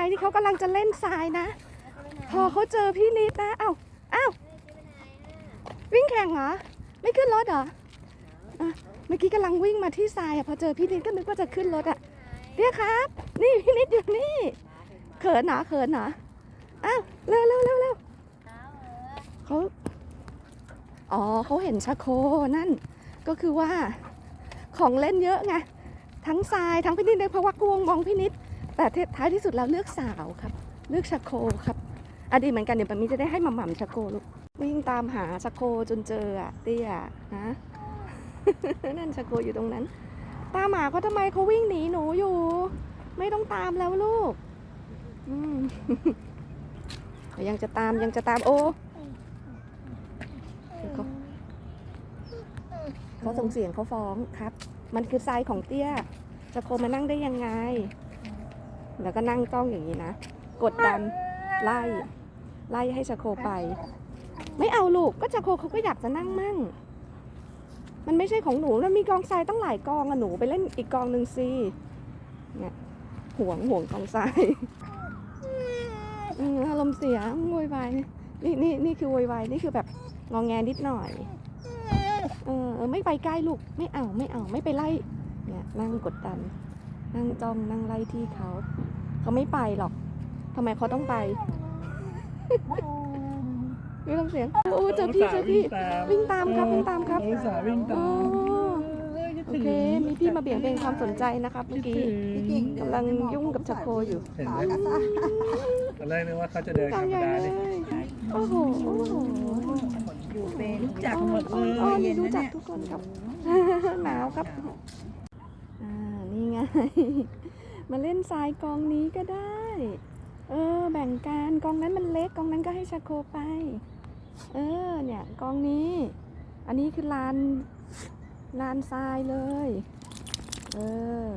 ายที่เขากำลังจะเล่นทรายนะ พอเขาเจอพี่นิดนะเอ้าเอ้าวิ่งแข่งเหรอ ไม่ขึ้นรถเหรอเมื่อกี้กำลังวิ่งมาที่ทรายอะพอเจอพี่นิดก็นึกว่าจะขึ้นรถอะเนี่ยครับ นี่พี่นิดอยู่นี่ เขินเหรอเขินเหรออ้าวเร็วเร็วเร็วเร็วเขาอ๋อเขาเห็นชาโคนั่น ก็คือว่าของเล่นเยอะไงทั้งทรายทั้งพี่นิดเลยเพราะว่ากวงมองพี่นิด แต่ท้ายที่สุดแล้วเลือกสาวครับ เลือกชาโคครับอดีเหมือนกันเดี๋ยวปามีจะได้ให้หม่ำๆชาโคลูกวิ่งตามหาชาโคจนเจออะเตี้ยนะนั่นชาโคอยู่ตรงนั้น ตามหาเขาทำไมเขาวิ่งหนีหนูอยู่ ไม่ต้องตามแล้วลูกอืยังจะตามยังจะตามโอ้เขาเขาส่งเสียงเขาฟ้องครับ มันคือทรายของเตี้ยชาโคมานั่งได้ยังไง แล้วก็นั่งจ้องอย่างนี้นะ กดดันไล่ ไล่ให้ชาโคไป ไม่เอาลูกก็ชาโคเขาก็อยากจะนั่งมั่ง มันไม่ใช่ของหนูมันมีกองทรายตั้งหลายกองอะหนูไปเล่นอีกกองหนึ่งสิเนี่ยห่วงห่วงกองทรายอืมอารมณ์เสียโวยวายนี่นี่นี่คือโวยวายนี่คือแบบงองแงนิดหน่อยเออเออไม่ไปใกล้ลูกไม่เอาไม่เอาไม่ไปไล่เนี่ยนั่งกดดัน นั่งจ้องนั่งไล่ที่เขา เขาไม่ไปหรอกทำไมเขาต้องไปไม่ต้องเสียงโอ้เจอพี่เจอพี่วิ่งตามครับวิ่งตามครับอุตส่าห์วิ่งตาโอ้มโอเค มีพี่มาเบี่ยงเบนความสนใจนะครับเมื่อกี้กำลังยุ่งกับชาโคอยู่เห็นไหมตอนแรกนึกว่าเขาจะเดินธรตามรมใหญ่ดาเลดิยโอ้โหโอ้โหอยู่เป็นรู้จักอ้หมอนดอ้เลอนอ้อนยนี่เย็นรู้นะจักเนี่ยทุกคนครับหนาวครับ อ่า นี่ไง มาเล่นทรายกองนี้ก็ได้ เออ แบ่งกันกองนั้นมันเล็กกองนั้นก็ให้ชาโคไป เออ เนี่ยกองนี้ อันนี้คือลานลานทรายเลย เออ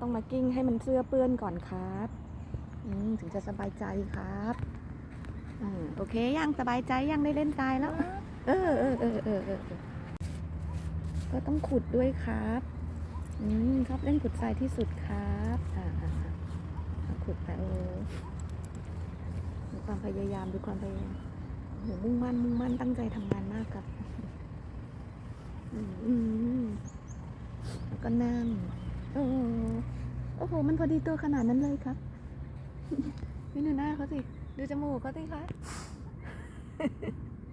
ต้องมากิ้งให้มันเสื้อเปื้อนก่อนครับถึงจะสบายใจครับอโอเคยังสบายใจยังได้เล่นทรายแล้ว เออเออเออเออก็ต้องขุดด้วยครับ อืมชอบเล่นขุดทรายที่สุดครับอ่าขุดไปโอ้ดูความพยายามดูความพยายามโหมุ่งมั่นมุ่งมั่นตั้งใจทำงานมากครับอืมอืมแล้วก็นั่งโอ้โหโอ้โห มันพอดีตัวขนาดนั้นเลยครับนี่ดูหน้าเขาสิ ดูจมูกเขาสิคะ